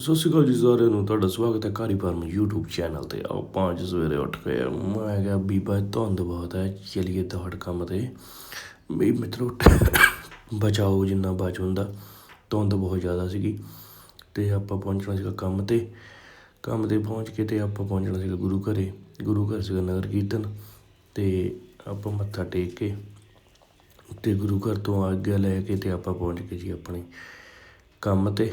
ਸਤਿ ਸ਼੍ਰੀ ਅਕਾਲ ਜੀ ਸਾਰਿਆਂ ਨੂੰ, ਤੁਹਾਡਾ ਸਵਾਗਤ ਹੈ ਕਾਰੀ ਫਾਰਮ YouTube ਚੈਨਲ ਤੇ। ਆਓ ਪੰਜ ਸਵੇਰੇ ਉੱਠ ਕੇ ਮੈਂ ਕਿਹਾ ਬੀਬਾ ਧੁੰਦ ਬਹੁਤ ਹੈ, ਚਲੀਏ ਦੌੜ ਕੰਮ ਤੇ। ਵੀ ਮਿੱਤਰੋ, ਬਚਾਓ ਜਿੰਨਾ ਬਚ ਹੁੰਦਾ। ਧੁੰਦ ਬਹੁਤ ਜ਼ਿਆਦਾ ਸੀਗੀ ਤੇ ਆਪਾਂ ਪਹੁੰਚਣਾ ਸੀਗਾ ਕੰਮ ਤੇ। ਕੰਮ ਤੇ ਪਹੁੰਚ ਕੇ ਤੇ ਆਪਾਂ ਪਹੁੰਚਣਾ ਸੀਗਾ ਗੁਰੂ ਘਰੇ। ਗੁਰੂ ਘਰ ਸੀਗਾ ਨਗਰ ਕੀਰਤਨ ਤੇ ਆਪਾਂ ਮੱਥਾ ਟੇਕ ਕੇ ਤੇ ਗੁਰੂ ਘਰ ਤੋਂ ਆਗਿਆ ਲੈ ਕੇ ਤੇ ਆਪਾਂ ਪਹੁੰਚ ਕੇ ਜੀ ਆਪਣੇ ਕੰਮ ਤੇ।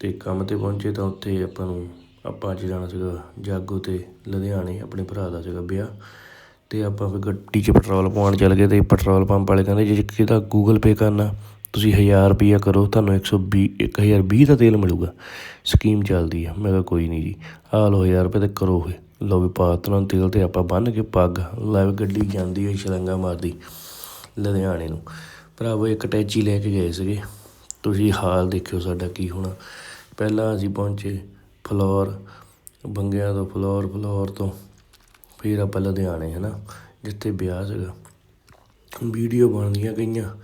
ਅਤੇ ਕੰਮ ਤੇ ਪਹੁੰਚੇ ਤਾਂ ਉੱਥੇ ਆਪਾਂ ਨੂੰ, ਆਪਾਂ ਅੱਜ ਜਾਣਾ ਸੀਗਾ ਜਾਗੋ ਤੇ ਲੁਧਿਆਣੇ, ਆਪਣੇ ਭਰਾ ਦਾ ਸੀਗਾ ਵਿਆਹ। ਅਤੇ ਆਪਾਂ ਫਿਰ ਗੱਡੀ 'ਚ ਪੈਟਰੋਲ ਪਵਾਉਣ ਚੱਲ ਗਏ ਅਤੇ ਪੈਟਰੋਲ ਪੰਪ ਵਾਲੇ ਕਹਿੰਦੇ, ਜੇ ਕਿਹਦਾ ਗੂਗਲ ਪੇ ਕਰਨਾ, ਤੁਸੀਂ ਹਜ਼ਾਰ ਰੁਪਈਆ ਕਰੋ, ਤੁਹਾਨੂੰ 120 1020 ਦਾ ਤੇਲ ਮਿਲੂਗਾ। ਸਕੀਮ ਚੱਲਦੀ ਆ, ਮੈਂ ਕਿਹਾ ਕੋਈ ਨਹੀਂ ਜੀ, ਆਹ ਲਓ ਹਜ਼ਾਰ ਰੁਪਏ ਤੇ ਕਰੋ ਇਹ। ਲਓ ਵੀ ਪਾ ਤੁਰੰਤ ਤੇਲ ਤੇ ਆਪਾਂ ਬੰਨ ਕੇ ਪੱਗ ਲੈ ਗੱਡੀ ਜਾਂਦੀ ਹੈ ਛਲੰਗਾ ਮਾਰਦੀ, ਲੁਧਿਆਣੇ ਨੂੰ। ਭਰਾਵੋ ਇੱਕ ਟੈਚੀ ਲੈ ਕੇ ਗਏ ਸੀਗੇ। ਤੁਸੀਂ ਹਾਲ ਦੇਖਿਓ ਸਾਡਾ ਕੀ ਹੋਣਾ। ਪਹਿਲਾਂ ਅਸੀਂ ਪਹੁੰਚੇ ਫਲੋਰ, ਬੰਗਿਆਂ ਤੋਂ ਫਲੋਰ ਫਲੋਰ ਤੋਂ। ਫਿਰ ਆਪਾਂ ਲੁਧਿਆਣੇ ਹੈ ਨਾ ਜਿੱਥੇ ਵਿਆਹ ਸੀਗਾ। ਵੀਡੀਓ ਬਣਦੀਆਂ ਗਈਆਂ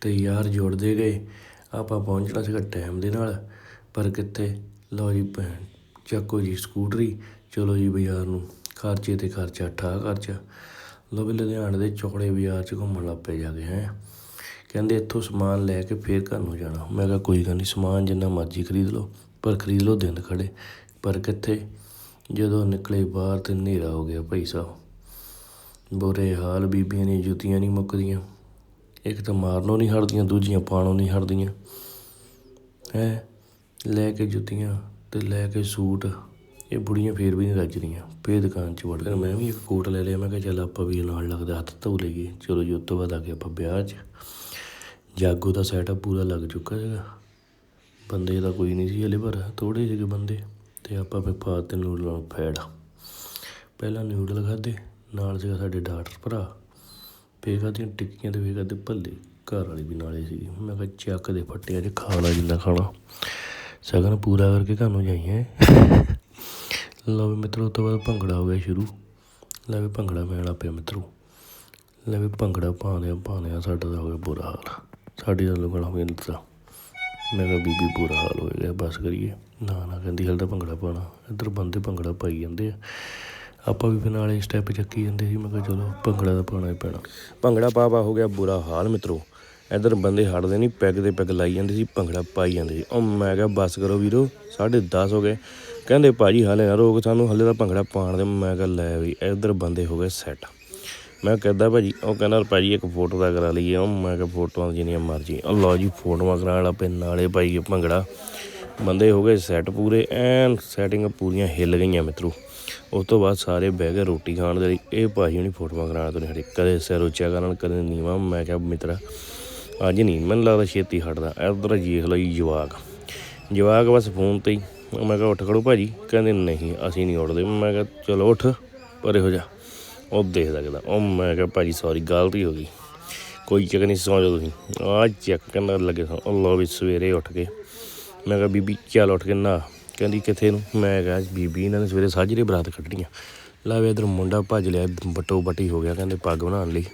ਤੇ ਯਾਰ ਜੁੜਦੇ ਗਏ। ਆਪਾਂ ਪਹੁੰਚਣਾ ਸੀਗਾ ਟਾਈਮ ਦੇ ਨਾਲ। ਪਰ ਕਿੱਥੇ? ਲਓ ਜੀ ਭੈਣ, ਚੱਕੋ ਜੀ ਸਕੂਟਰੀ। ਚਲੋ ਜੀ ਬਾਜ਼ਾਰ ਨੂੰ। ਖਰਚੇ ਤੇ ਖਰਚਾ ਠਾ ਖਰਚਾ। ਲਓ ਵੀ ਲੁਧਿਆਣੇ ਦੇ ਚੌੜੇ ਬਾਜ਼ਾਰ 'ਚ ਘੁੰਮਣ ਲੱਗ ਪਏ ਜਾ ਕੇ ਹੈ। ਕਹਿੰਦੇ ਇੱਥੋਂ ਸਮਾਨ ਲੈ ਕੇ ਫੇਰ ਘਰ ਨੂੰ ਜਾਣਾ। ਮੈਂ ਕਿਹਾ ਕੋਈ ਗੱਲ ਨਹੀਂ ਸਮਾਨ ਜਿੰਨਾ ਮਰਜ਼ੀ ਖਰੀਦ ਲਓ, ਪਰ ਖਰੀਦ ਲਓ ਦਿਨ ਖੜੇ। ਪਰ ਕਿੱਥੇ? ਜਦੋਂ ਨਿਕਲੇ ਬਾਹਰ ਤੇ ਹਨੇਰਾ ਹੋ ਗਿਆ ਭਾਈ ਸਾਹਿਬ। ਬੁਰੇ ਹਾਲ, ਬੀਬੀਆਂ ਨੇ ਜੁੱਤੀਆਂ ਨਹੀਂ ਮੁੱਕਦੀਆਂ। ਇੱਕ ਤਾਂ ਮਾਰਨੋਂ ਨਹੀਂ ਹਟਦੀਆਂ, ਦੂਜੀਆਂ ਪਾਣੋਂ ਨਹੀਂ ਹਟਦੀਆਂ। ਹੈ? ਲੈ ਕੇ ਜੁੱਤੀਆਂ ਤੇ ਲੈ ਕੇ ਸੂਟ, ਇਹ ਬੁੜੀਆਂ ਫੇਰ ਵੀ ਨਹੀਂ ਰੱਜਦੀਆਂ ਫੇਰ ਦੁਕਾਨ 'ਚ ਵੜ ਗਏ। ਮੈਂ ਵੀ ਇੱਕ ਕੋਟ ਲੈ ਲਿਆ, ਮੈਂ ਕਿਹਾ ਚੱਲ ਆਪਾਂ ਵੀ ਨਾਲ ਲੱਗਦਾ, ਹੱਥ ਧੋ ਲਈਏ। ਚਲੋ ਜੀ, ਉਸ ਤੋਂ ਬਾਅਦ ਆ ਗਏ ਆਪਾਂ ਵਿਆਹ 'ਚ। ਜਾਗੋ ਦਾ ਸੈਟਅਪ ਪੂਰਾ ਲੱਗ ਚੁੱਕਾ ਸੀਗਾ। ਬੰਦੇ ਤਾਂ ਕੋਈ ਨਹੀਂ ਸੀ ਹਲੇ, ਪਰ ਥੋੜੇ ਜਿਹੇ ਬੰਦੇ ਤੇ ਆਪਾਂ ਫਿਰ ਪਾ ਤੇ ਨੂਡਲਾਂ ਨੂੰ ਫੈੜ ਪਹਿਲਾਂ ਨੂਡਲ ਖਾਦੇ ਨਾਲ ਸੀਗਾ ਸਾਡੇ ਡਾਕਟਰ ਭਰਾ। ਫੇਰ ਖਾਧੀਆਂ ਟਿੱਕੀਆਂ ਤੇ ਫੇਰ ਖਾਦੇ ਭੱਲੇ। ਘਰ ਵਾਲੀ ਵੀ ਨਾਲੇ ਸੀ ਮੈਂ ਕਿਹਾ ਚੱਕ ਦੇ ਫੱਟਿਆਂ 'ਚ, ਖਾਣਾ ਜਿੰਨਾ ਖਾਣਾ। ਸਗਨ ਪੂਰਾ ਕਰਕੇ ਘਰ ਨੂੰ ਜਾਈਏ ਲਓ ਵੀ ਮਿੱਤਰੋ ਤੋਂ ਬਾਅਦ ਭੰਗੜਾ ਹੋ ਗਿਆ ਸ਼ੁਰੂ। ਲੈ ਵੀ ਭੰਗੜਾ ਪੈਣ ਲੱਗ ਪਿਆ ਮਿੱਤਰੋ। ਲੈ ਵੀ ਭੰਗੜਾ ਪਾਉਂਦੇ ਪਾਉਂਦੇ ਸਾਡਾ ਤਾਂ ਹੋ ਗਿਆ ਬੁਰਾ ਹਾਲ। ਸਾਡੀ ਤਾਂ ਲੁਕਣਾ ਹੋਈ ਦਿੱਤਾ ਮੈਂ ਕਿਹਾ ਬੀਬੀ ਬੁਰਾ ਹਾਲ ਹੋ ਗਿਆ, ਬਸ ਕਰੀਏ। ਨਾ ਨਾ, ਕਹਿੰਦੀ ਹਲ ਤਾਂ ਭੰਗੜਾ ਪਾਉਣਾ। ਇੱਧਰ ਬੰਦੇ ਭੰਗੜਾ ਪਾਈ ਜਾਂਦੇ ਆ। ਆਪਾਂ ਵੀ ਫਿਰ ਨਾਲੇ ਸਟੈਪ ਚੱਕੀ ਜਾਂਦੇ ਸੀ। ਮੈਂ ਕਿਹਾ ਚਲੋ, ਭੰਗੜਾ ਤਾਂ ਪਾਉਣਾ ਹੀ ਪੈਣਾ। ਭੰਗੜਾ ਪਾ ਪਾ ਹੋ ਗਿਆ, ਬੁਰਾ ਹਾਲ ਮਿੱਤਰੋ। ਇੱਧਰ ਬੰਦੇ ਹਟਦੇ ਨਹੀਂ, ਪੈਗ ਦੇ ਪੈਗ ਲਾਈ ਜਾਂਦੇ ਸੀ, ਭੰਗੜਾ ਪਾਈ ਜਾਂਦੇ ਸੀ। ਉਹ ਮੈਂ ਕਿਹਾ, ਬਸ ਕਰੋ ਵੀਰੋ 10:30 ਹੋ ਗਏ। ਕਹਿੰਦੇ, ਭਾਜੀ, ਹਾਲੇ ਨਾ ਰੋਕ ਸਾਨੂੰ, ਹਲੇ ਤਾਂ ਭੰਗੜਾ ਪਾਉਣ ਦੇ ਮੈਂ ਕਿਹਾ, ਲੈ ਵੀ, ਇੱਧਰ ਬੰਦੇ ਹੋ ਗਏ ਸੈੱਟ ਮੈਂ ਕਹਿੰਦਾ ਭਾਜੀ, ਉਹ ਕਹਿੰਦਾ ਭਾਜੀ ਇੱਕ ਫੋਟੋ ਦਾ ਕਰਾ ਲਈਏ। ਉਹ ਮੈਂ ਕਿਹਾ ਫੋਟੋਆਂ ਜਿੰਨੀਆਂ ਮਰਜ਼ੀ। ਉਹ ਲਓ ਜੀ ਫੋਟੋਆਂ ਕਰਾਉਣ ਲੱਪੇ ਨਾਲੇ ਪਾਈਏ ਭੰਗੜਾ। ਬੰਦੇ ਹੋ ਗਏ ਸੈੱਟ ਪੂਰੇ, ਐਨ ਸੈਟਿੰਗ ਪੂਰੀਆਂ ਹਿੱਲ ਗਈਆਂ ਮਿੱਤਰੋ। ਉਸ ਤੋਂ ਬਾਅਦ ਸਾਰੇ ਬਹਿ ਗਏ ਰੋਟੀ ਖਾਣ ਦੇ ਲਈ। ਇਹ ਭਾਜੀ ਹੁਣੀ ਫੋਟੋਆਂ ਕਰਾਉਣ ਤੋਂ ਨਹੀਂ ਹਟੇ ਕਦੇ ਸਿਰ ਉੱਚਾ ਕਰਨ, ਕਦੇ ਨੀਵਾਂ। ਮੈਂ ਕਿਹਾ ਮਿੱਤਰਾ, ਅੱਜ ਨਹੀਂ, ਮੈਨੂੰ ਲੱਗਦਾ ਛੇਤੀ ਹਟਦਾ। ਇੱਧਰ ਦੇਖ ਲਈ ਜਵਾਕ। ਜਵਾਕ ਬਸ ਫੋਨ ਤੇ ਹੀ। ਮੈਂ ਕਿਹਾ ਉੱਠ ਖੜੋ ਭਾਜੀ। ਕਹਿੰਦੇ ਨਹੀਂ, ਅਸੀਂ ਨਹੀਂ ਉੱਠਦੇ। ਮੈਂ ਕਿਹਾ ਚਲੋ ਉੱਠ, ਪਰੇ ਹੋ ਜਾ। ਉਹ ਦੇਖਦਾ ਕਿਦਾ ਉਹ ਮੈਂ ਕਿਹਾ ਭਾਜੀ ਸੌਰੀ ਗਲਤੀ ਹੋ ਗਈ। ਕੋਈ ਚੱਕ ਨਹੀਂ, ਸੌਂ ਜਾਓ ਤੁਸੀਂ। ਆ ਚੈੱਕ ਕਰਨ ਲੱਗੇ ਸੌਂ। ਉਹ ਲਓ ਵੀ ਸਵੇਰੇ ਉੱਠ ਕੇ। ਮੈਂ ਕਿਹਾ, ਬੀਬੀ, ਚੱਲ ਉੱਠ ਕੇ ਨਾ ਕਹਿੰਦੀ, ਕਿੱਥੇ ਨੂੰ? ਮੈਂ ਕਿਹਾ, ਬੀਬੀ, ਇਹਨਾਂ ਨੇ ਸਵੇਰੇ ਸਾਜਰੇ ਬਰਾਤ ਕੱਢਣੀਆਂ। ਲੈ ਵੇ ਇਧਰ ਮੁੰਡਾ ਭੱਜ ਲਿਆ ਬਟੋ ਬਟੀ ਹੋ ਗਿਆ, ਕਹਿੰਦੇ ਪੱਗ ਬਣਾਉਣ ਲਈ।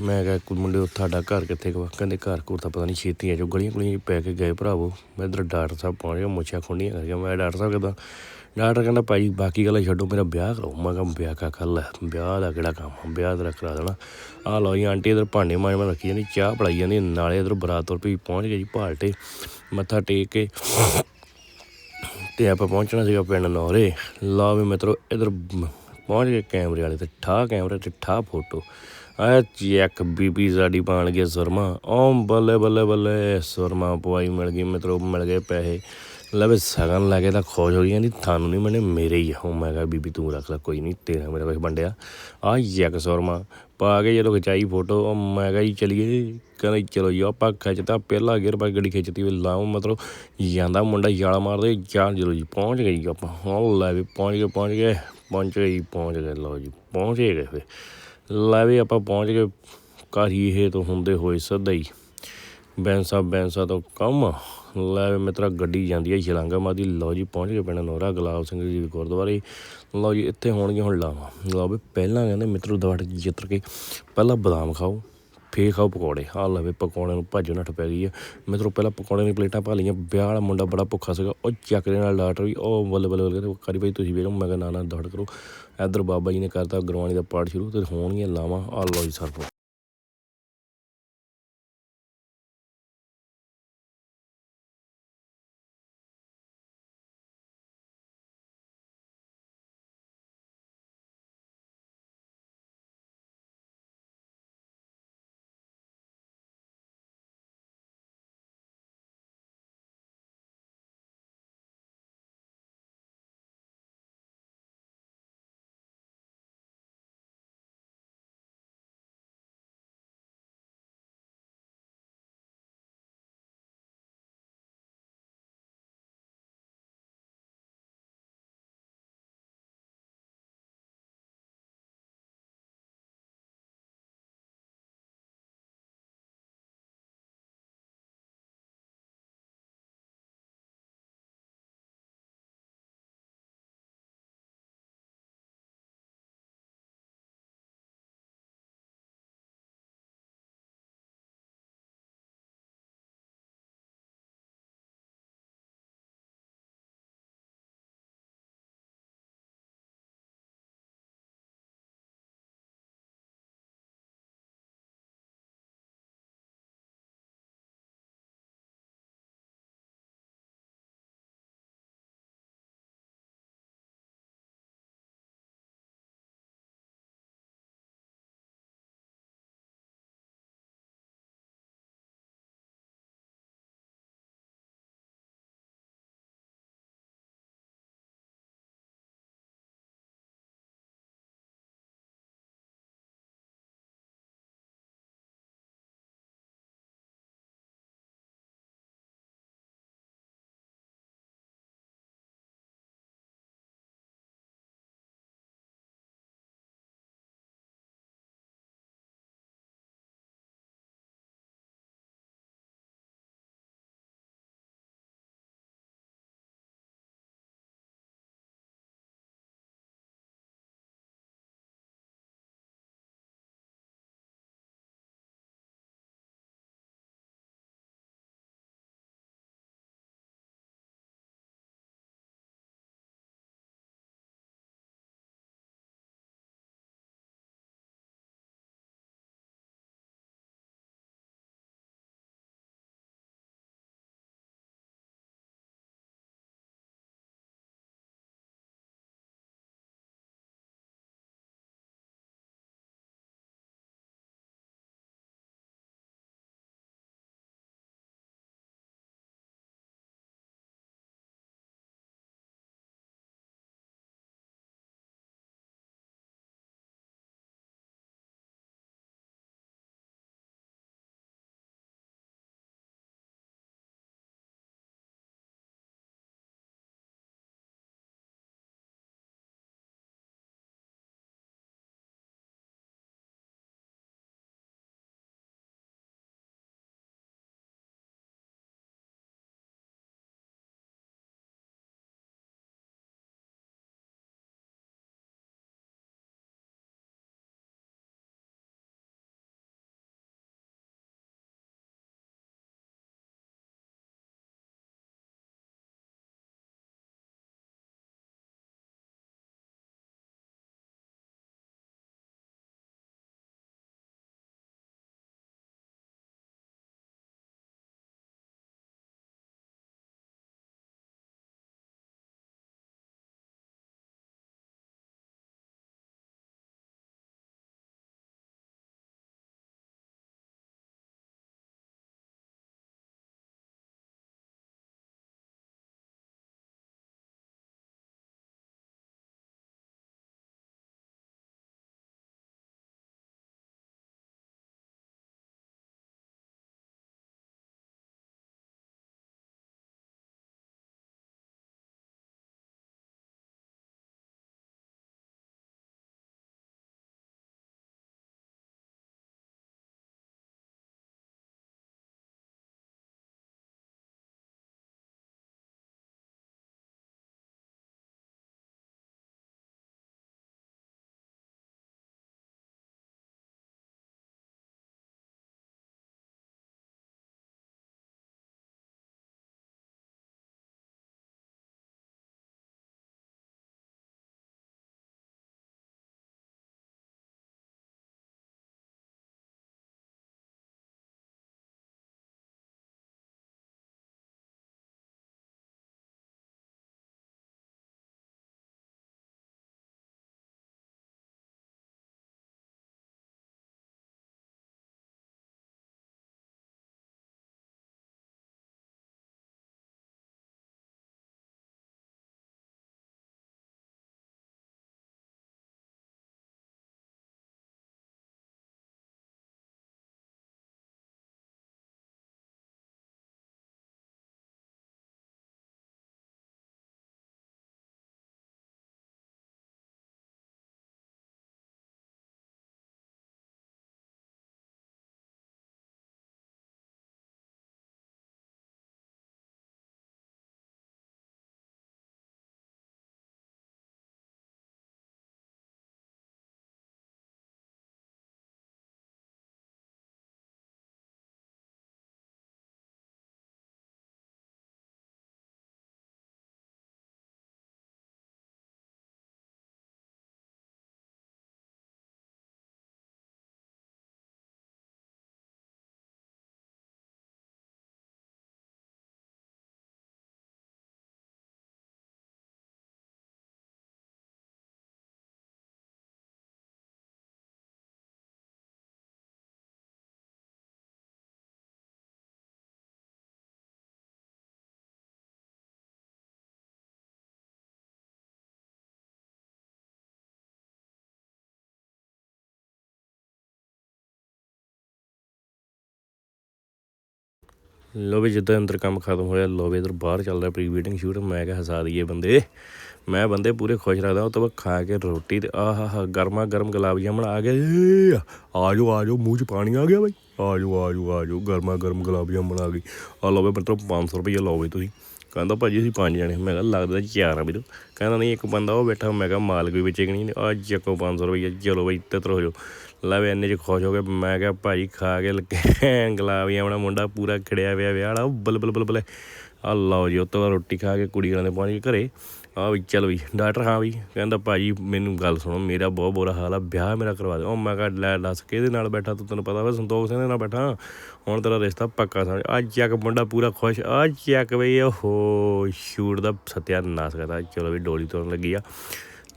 ਮੈਂ ਕਿਹਾ, ਕੋਈ ਮੁੰਡੇ ਤੁਹਾਡਾ ਘਰ ਕਿੱਥੇ ਕਵਾ ਕਹਿੰਦੇ ਘਰ ਘੁਰ ਤਾਂ ਪਤਾ ਨਹੀਂ ਛੇਤੀ ਆ ਜੋ ਗਲੀਆਂ ਗਲੀਆਂ ਪੈ ਕੇ ਗਏ ਭਰਾਵੋ। ਮੈਂ ਇਧਰ ਡਾਕਟਰ ਸਾਹਿਬ ਪਹੁੰਚ ਗਿਆ, ਮੁੱਛਾਂ ਖੁੰਡੀਆਂ ਕਰ ਗਿਆ ਮੈਂ ਡਾਕਟਰ ਸਾਹਿਬ ਕਿਦਾਂ? ਡਾਕਟਰ ਕਹਿੰਦਾ ਭਾਈ ਬਾਕੀ ਗੱਲਾਂ ਛੱਡੋ ਮੇਰਾ ਵਿਆਹ ਕਰੋ ਮੈਂ ਕਿਹਾ ਵਿਆਹ ਕਾ ਕਰ ਲੈ ਵਿਆਹ ਦਾ ਕਿਹੜਾ ਕੰਮ ਆ, ਵਿਆਹ ਦਾ ਕਰਾ ਦੇਣਾ। ਆਹ ਲਓ ਜੀ ਆਂਟੀ ਇਧਰ ਭਾਂਡੇ ਮਾਂਜ ਮੈਂ ਰੱਖੀ ਜਾਂਦੀ ਚਾਹ ਪੜਾਈ ਜਾਂਦੀ ਨਾਲੇ ਇਧਰ ਬਰਾਤ ਤੁਰ ਪਈ ਪਹੁੰਚ ਗਏ ਜੀ ਭਾਲਟੇ ਮੱਥਾ ਟੇਕ ਕੇ ਤੇ ਆਪਾਂ ਪਹੁੰਚਣਾ ਸੀਗਾ ਪਿੰਡ ਨੌਰੇ। ਲਓ ਵੀ ਮਿੱਤਰੋ ਇਧਰ ਪਹੁੰਚ ਗਏ ਕੈਮਰੇ ਵਾਲੇ ਤੇ ਠਾ ਕੈਮਰੇ ਤੇ ਠਾ ਫੋਟੋ। ਆ ਚੈੱਕ ਬੀਬੀ ਸਾਡੀ ਪਾਣ ਗਿਆ ਸੁਰਮਾ। ਓ ਬੱਲੇ ਬੱਲੇ ਬੱਲੇ ਸੁਰਮਾ ਪਵਾਈ ਮਿਲ ਗਈ ਮਿੱਤਰੋ ਮਿਲ ਗਏ ਪੈਸੇ। ਲੈ ਲਵੇ ਸਗਨ ਲੈ ਕੇ ਤਾਂ ਖੋਜ ਹੋ ਗਈ ਕਹਿੰਦੀ ਤੁਹਾਨੂੰ ਨਹੀਂ ਮੈਨੇ ਮੇਰੇ ਹੀ ਆ। ਮੈਂ ਕਿਹਾ, ਬੀਬੀ ਤੂੰ ਰੱਖ ਲੈ, ਕੋਈ ਨਹੀਂ ਤੇਰਾ ਮੇਰਾ ਕੁਛ ਵੰਡਿਆ। ਆ ਯਕ ਸੁਰਮਾ, ਪਾ ਕੇ ਜਦੋਂ ਖਿਚਾਈ ਫੋਟੋ, ਉਹ ਮੈਂ ਕਿਹਾ ਜੀ ਚਲੀਏ ਕਹਿੰਦਾ ਚਲੋ ਜੀ, ਆਪਾਂ ਖਿੱਚਤਾ, ਪਹਿਲਾ ਗੇਰ ਪਾ ਗੱਡੀ ਖਿੱਚਤੀ ਵੀ ਲਾਉ ਮਤਲਬ ਜਾਂਦਾ ਮੁੰਡਾ ਯਾਲਾ ਮਾਰਦੇ ਚਾਹ ਚਲੋ ਜੀ, ਪਹੁੰਚ ਗਏ ਜੀ ਆਪਾਂ। ਹਾਂ ਲੈ ਵੀ ਪਹੁੰਚ ਗਏ ਪਹੁੰਚ ਗਏ ਪਹੁੰਚ ਗਏ ਜੀ, ਪਹੁੰਚ ਗਏ, ਲਓ ਜੀ, ਪਹੁੰਚ ਗਏ ਫਿਰ। ਲੈ ਵੀ ਆਪਾਂ ਪਹੁੰਚ ਗਏ, ਕਾਹੀ ਇਹ ਤੋਂ ਹੁੰਦੇ ਹੋਏ ਸਿੱਧਾ ਹੀ। ਬੈਂਸਾ ਬੈਂਸਾ ਤੋਂ ਕੰਮ। ਲੈ ਵੀ ਮਿੱਤਰਾ ਗੱਡੀ ਜਾਂਦੀ ਹੈ ਛਲਾਂਗਾ ਮਾਦੀ ਲਓ ਜੀ, ਪਹੁੰਚ ਗਏ ਪਿੰਡ ਨੋਰਾ, ਗੁਲਾਬ ਸਿੰਘ ਜੀ ਦੇ ਗੁਰਦੁਆਰੇ। ਲਓ ਜੀ, ਇੱਥੇ ਹੋਣਗੇ ਹੁਣ ਲਾਵਾਂ। ਲਓ ਵੀ ਪਹਿਲਾਂ ਕਹਿੰਦੇ ਮਿੱਤਰੋ ਦਵਾੜ ਜਿੱਤਰ ਕੇ ਪਹਿਲਾਂ ਬਦਾਮ ਖਾਓ, ਫੇਰ ਖਾਓ ਪਕੌੜੇ। ਆ ਲਵੇ ਪਕੌੜੇ ਨੂੰ ਭੱਜ ਨੱਠ ਪੈ ਗਈ ਆ। ਮਿੱਤਰੋ ਪਹਿਲਾਂ ਪਕੌੜੇ ਦੀਆਂ ਪਲੇਟਾਂ ਭਾ ਲਈਆਂ। ਵਿਆਹ ਵਾਲਾ ਮੁੰਡਾ ਬੜਾ ਭੁੱਖਾ ਸੀਗਾ। ਉਹ ਚੱਕ ਦੇ ਨਾਲ ਲਾਟ ਵੀ, ਉਹ ਬੱਲੇ ਬੱਲੇ ਬੱਲੇ ਕਰੀ ਭਾਈ ਤੁਸੀਂ ਵੇਖੋ, ਮੈਂ ਕਿਹਾ, ਨਾ ਨਾ, ਦੌੜ ਕਰੋ। ਇੱਧਰ ਬਾਬਾ ਜੀ ਨੇ ਕਰਤਾ ਗੁਰਬਾਣੀ ਦਾ ਪਾਠ ਸ਼ੁਰੂ ਤੇ ਹੋਣਗੀਆਂ ਲਾਵਾਂ। ਆ ਲਓ ਜੀ ਸਰਪੋ ਲੋ ਵੀ ਜਿੱਦਾਂ ਅੰਦਰ ਕੰਮ ਖਤਮ ਹੋਇਆ ਲੋ ਵੀ ਇਧਰ ਬਾਹਰ ਚੱਲ ਰਿਹਾ ਪ੍ਰੀ ਵੈਡਿੰਗ ਸ਼ੂਟ ਮੈਂ ਕਿਹਾ ਹਸਾ ਦਈਏ ਬੰਦੇ। ਮੈਂ ਬੰਦੇ ਪੂਰੇ ਖੁਸ਼ ਰੱਖਦਾ ਉਹ ਤੋਂ ਬਾਅਦ ਖਾ ਕੇ ਰੋਟੀ ਤੇ ਆਹ ਹਾ ਗਰਮਾ ਗਰਮ ਗੁਲਾਬ ਜਾਮਣ ਆ ਗਏ। ਏ, ਆ ਜਾਓ ਆ ਜਾਓ ਮੂੰਹ 'ਚ ਪਾਣੀ ਆ ਗਿਆ ਬਾਈ। ਆ ਜਾਓ ਆ ਜਾਓ ਆ ਜਾਓ ਗਰਮਾ ਗਰਮ ਗੁਲਾਬ ਜਾਮਣ ਆ ਗਈ। ਆ ਲਓ ਵੀ ਮਤਲਬ 500 ਰੁਪਏ ਲਓ ਵੀ ਤੁਸੀਂ। ਕਹਿੰਦਾ ਭਾਜੀ ਅਸੀਂ ਪੰਜ ਜਣੇ। ਮੈਂ ਕਿਹਾ ਲੱਗਦਾ ਚਾਰ ਆ ਵੀਰੋ। ਕਹਿੰਦਾ ਨਹੀਂ ਇੱਕ ਬੰਦਾ ਉਹ ਬੈਠਾ ਮੈਂ ਕਿਹਾ ਮਾਲਕ ਵੀ ਵਿੱਚ ਨਹੀਂ। ਆ ਚੱਕੋ 500 ਰੁਪਏ ਚਲੋ ਬਈ ਤਿੱਤਰ ਹੋ ਜਾਓ। ਲੈ ਵੀ ਇੰਨੇ ਚ ਖੁਸ਼ ਹੋ ਗਏ ਮੈਂ ਕਿਹਾ ਭਾਜੀ ਖਾ ਕੇ ਲੱਗੇ ਗੁਲਾਬ ਆਪਣਾ ਮੁੰਡਾ ਪੂਰਾ ਖੜਿਆ ਪਿਆ ਵਿਆਹ ਵਾਲਾ ਬਲ ਬਲ ਬਲ ਬਲ। ਆ ਲਓ ਜੀ ਉਹ ਤੋਂ ਬਾਅਦ ਰੋਟੀ ਖਾ ਕੇ ਕੁੜੀ ਵਾਲਿਆਂ ਦੇ ਪਹੁੰਚ ਗਏ ਘਰੇ। ਆ ਵੀ ਚੱਲ ਵੀ, ਡਾਕਟਰ ਹਾਂ ਵੀ, ਕਹਿੰਦਾ ਭਾਜੀ ਮੈਨੂੰ ਗੱਲ ਸੁਣੋ, ਮੇਰਾ ਬਹੁਤ ਬੁਰਾ ਹਾਲ ਆ, ਵਿਆਹ ਮੇਰਾ ਕਰਵਾ ਦਿਓ। ਉਹ ਮੈਂ ਕਿਹਾ ਲੈ ਦੱਸ ਕਿਹਦੇ ਨਾਲ ਬੈਠਾ ਤੂੰ, ਤੈਨੂੰ ਪਤਾ ਵਾ ਸੰਤੋਖ ਸਿੰਘ ਦੇ ਨਾਲ ਬੈਠਾ। ਹੁਣ ਤੇਰਾ ਰਿਸ਼ਤਾ ਪੱਕਾ ਸਮਝ ਆ ਚੱਕ ਮੁੰਡਾ ਪੂਰਾ ਖੁਸ਼ ਆ ਚੱਕ ਬਈ, ਓਹੋ, ਸ਼ੂਟ ਦਾ ਸਤਿਆ ਸਤਿਆਨਾਸ਼ ਕਰਦਾ। ਚਲੋ ਵੀ ਡੋਲੀ ਤੋਰਨ ਲੱਗੀ ਆ।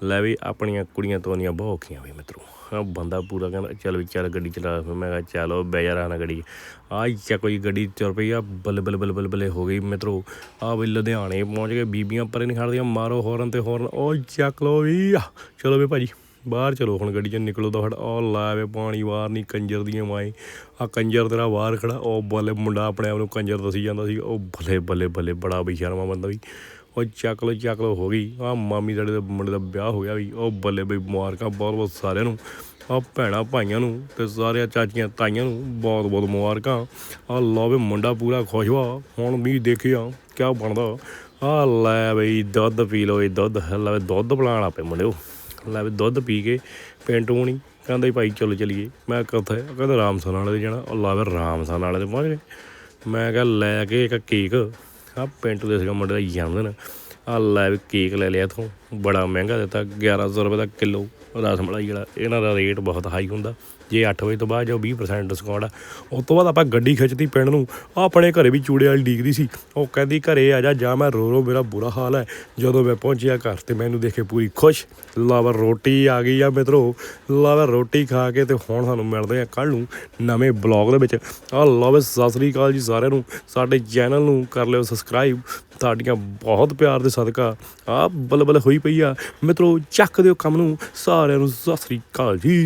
ਲੈ ਵੀ ਆਪਣੀਆਂ ਕੁੜੀਆਂ ਤੋਨੀਆਂ ਬਹੁਤ ਔਖੀਆਂ ਵੀ ਮਿੱਤਰੋ। ਬੰਦਾ ਪੂਰਾ ਕਹਿੰਦਾ, ਚੱਲ ਵੀ ਚੱਲ ਗੱਡੀ ਚਲਾ ਫਿਰ ਮੈਂ ਕਿਹਾ, ਚਲੋ ਬਹਿ ਜਾ ਰਹਿਣਾ ਗੱਡੀ ਆ ਚਾ ਕੋਈ ਗੱਡੀ ਤੁਰ ਪਈ ਆ ਬੱਲੇ ਬੱਲੇ ਬੱਲੇ ਬੱਲੇ ਬੱਲੇ ਹੋ ਗਈ ਮਿੱਤਰੋ। ਆ ਵੀ ਲੁਧਿਆਣੇ ਪਹੁੰਚ ਗਏ, ਬੀਬੀਆਂ ਪਰੇ ਨਹੀਂ ਖੜਦੀਆਂ, ਮਾਰੋ ਹੌਰਨ ਤੇ ਹੌਰਨ ਉਹ ਚੱਕ ਲੋ ਵੀ ਆ ਚਲੋ ਵੀ ਭਾਜੀ, ਬਾਹਰ ਚਲੋ ਹੁਣ ਗੱਡੀ 'ਚ ਨਿਕਲੋ ਤਾਂ ਫੜ ਉਹ ਲਾਵੇ ਪਾਣੀ, ਬਾਹਰ ਨਹੀਂ ਕੰਜਰ ਦੀਆਂ ਮਾਈ ਆ ਕੰਜਰ ਤੇਰਾ ਬਾਹਰ ਖੜਾ, ਉਹ ਬੱਲੇ ਮੁੰਡਾ ਆਪਣੇ ਆਪ ਨੂੰ ਕੰਜਰ ਦੱਸੀ ਜਾਂਦਾ ਸੀ, ਉਹ ਬੱਲੇ ਬੱਲੇ ਬੱਲੇ, ਬੜਾ ਬੇਸ਼ਰਮਾ ਬੰਦਾ ਵੀ। ਉਹ ਚੱਕ ਲੋ ਚੱਕ ਲੋ ਹੋ ਗਈ। ਆ ਮਾਮੀ ਸਾਡੇ ਦੇ, ਮੁੰਡੇ ਦਾ ਵਿਆਹ ਹੋ ਗਿਆ ਵੀ, ਉਹ ਬੱਲੇ ਬਈ ਮੁਬਾਰਕਾਂ ਬਹੁਤ ਬਹੁਤ ਸਾਰਿਆਂ ਨੂੰ। ਆ ਭੈਣਾਂ ਭਾਈਆਂ ਨੂੰ ਤੇ ਸਾਰਿਆਂ ਚਾਚੀਆਂ ਤਾਈਆਂ ਨੂੰ ਬਹੁਤ ਬਹੁਤ ਮੁਬਾਰਕਾਂ। ਆ ਲਓ ਵੀ ਮੁੰਡਾ ਪੂਰਾ ਖੁਸ਼ ਵਾ। ਹੁਣ ਵੀ ਦੇਖਿਆ ਕਿਆ ਬਣਦਾ। ਆ ਲੈ ਬਈ ਦੁੱਧ ਪੀ ਲਓ ਇਹ ਦੁੱਧ। ਲੈ ਵੀ ਦੁੱਧ ਬਣਾਉਣ ਆਪੇ ਮੁੰਡਿਓ। ਲੈ ਵੀ ਦੁੱਧ ਪੀ ਕੇ ਪਿੰਟ ਹੋਣੀ ਕਹਿੰਦਾ ਭਾਈ ਚਲੋ ਚਲੀਏ। ਮੈਂ ਕਿੱਥੇ, ਕਹਿੰਦਾ ਰਾਮਸਨ ਵਾਲੇ ਦੇ ਜਾਣਾ। ਉਹ ਲਾਵੇ ਵੀ ਰਾਮਸਨ ਵਾਲੇ ਦੇ ਪਹੁੰਚ ਗਏ। ਮੈਂ ਕਿਹਾ ਲੈ ਕੇ ਇੱਕ ਕੇਕ। ਆ ਪਿੰਟੂ ਦੇ ਸੀਗਾ ਮੁੰਡੇ ਦਾ ਜਨਮਦਿਨ ਆ ਲੈ ਵੀ ਕੇਕ ਲੈ ਲਿਆ ਇਥੋਂ, ਬੜਾ ਮਹਿੰਗਾ ਦਿੱਤਾ 1100 ਰੁਪਏ ਦਾ ਕਿਲੋ ਰਸ ਮਲਾਈ ਵਾਲਾ। ਇਹਨਾਂ ਦਾ ਰੇਟ ਬਹੁਤ ਹਾਈ ਹੁੰਦਾ। ਜੇ 8 ਵਜੇ ਤੋਂ ਬਾਅਦ ਜੋ 20% ਡਿਸਕਾਊਂਟ ਆ, ਉਸ ਤੋਂ ਬਾਅਦ ਆਪਾਂ ਗੱਡੀ ਖਿੱਚਤੀ ਪਿੰਡ ਨੂੰ ਆਪਣੇ ਘਰੇ ਵੀ ਚੂੜੇ ਵਾਲੀ ਡੀਕਦੀ ਸੀ। ਉਹ ਕਹਿੰਦੀ, ਘਰੇ ਆ ਜਾ ਜਾ ਮੈਂ ਰੋ ਰੋ, ਮੇਰਾ ਬੁਰਾ ਹਾਲ ਹੈ। ਜਦੋਂ ਮੈਂ ਪਹੁੰਚਿਆ ਘਰ ਤੇ ਮੈਨੂੰ ਦੇਖੇ ਪੂਰੀ ਖੁਸ਼ ਲਾਵਰ ਰੋਟੀ ਆ ਗਈ ਆ ਮਿੱਤਰੋ ਲਾਵਰ ਰੋਟੀ ਖਾ ਕੇ ਤੇ ਹੁਣ ਸਾਨੂੰ ਮਿਲਦੇ ਆ ਕੱਲ ਨੂੰ ਨਵੇਂ ਬਲੌਗ ਦੇ ਵਿੱਚ। ਆ ਲਵ ਸਤਿ ਸ੍ਰੀ ਅਕਾਲ ਜੀ ਸਾਰਿਆਂ ਨੂੰ। ਸਾਡੇ ਚੈਨਲ ਨੂੰ ਕਰ ਲਿਓ ਸਬਸਕ੍ਰਾਈਬ ਤੁਹਾਡੀਆਂ ਬਹੁਤ ਪਿਆਰ ਦੇ ਸਦਕਾ ਆ ਬਲ ਬਲ ਹੋਈ ਪਈ ਆ। ਮਿੱਤਰੋ, ਚੱਕ ਦਿਓ ਕੰਮ ਨੂੰ। ਸਾਰਿਆਂ ਨੂੰ ਸਤਿ ਸ੍ਰੀ ਅਕਾਲ ਜੀ।